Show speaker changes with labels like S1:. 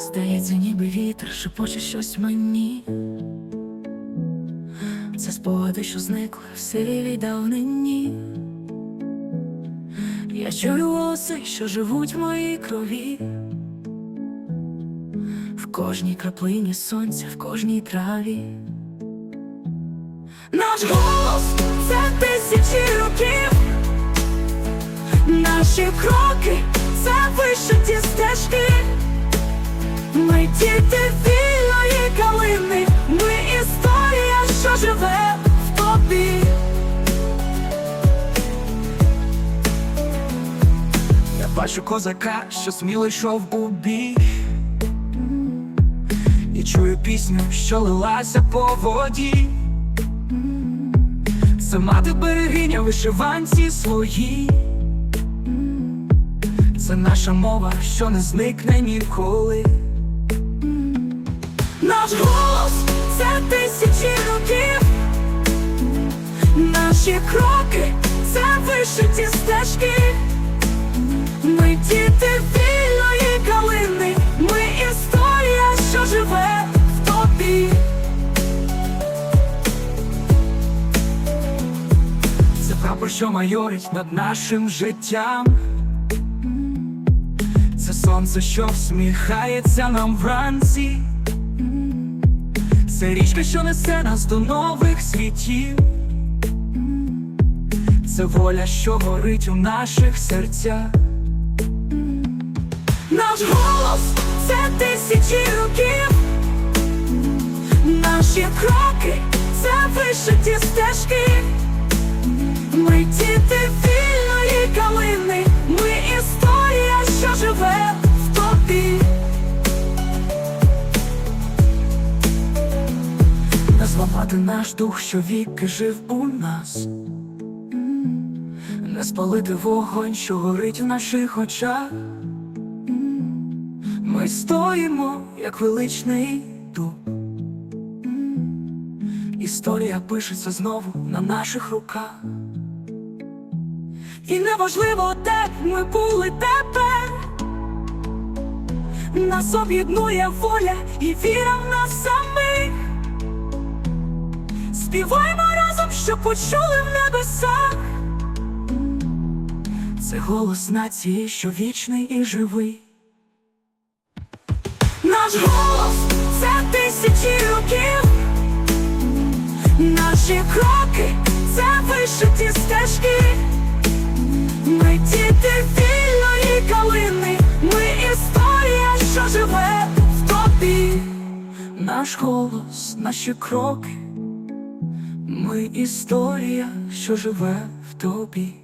S1: Здається, ніби вітер шепоче щось мені. Це спогади, що зникли в сивій давнині. Я чую голоси, що живуть в моїй крові. В кожній краплині сонця, в кожній траві. Наш голос це тисячі років. Наші кроки це вишиті стежки. Ми діти вільної калини, ми історія, що живе в тобі.
S2: Я бачу козака, що сміло йшов у бій. І чую пісню, що лилася по воді. Це мати берегиня вишиванці своїй Це наша мова, що не зникне ніколи
S1: Наші кроки це вишиті стежки. Ми діти вільної калини, ми історія, що живе в тобі.
S2: Це прапор, що майорить над нашим життям Це сонце, що всміхається нам вранці Це річка, що несе нас до нових світів Це воля, що горить у наших серцях
S1: Наш голос це тисячі років. Наші кроки це вишиті стежки. Ми діти вільної калини, ми історія, що живе в тобі.
S2: Не зламати наш дух, що віки жив у нас Не спалити вогонь, що горить в наших очах Ми стоїмо, як величний дуб Історія пишеться знову на наших руках
S1: І неважливо, де б ми були тепер. Нас об'єднує воля і віра в нас самих. Співаймо разом, що почули в небесах.
S2: Це голос нації, що вічний і живий
S1: Наш голос це тисячі років. Наші кроки це вишиті стежки. Ми діти вільної калини, ми історія, що живе в тобі.
S2: Наш голос, наші кроки, ми історія, що живе в тобі.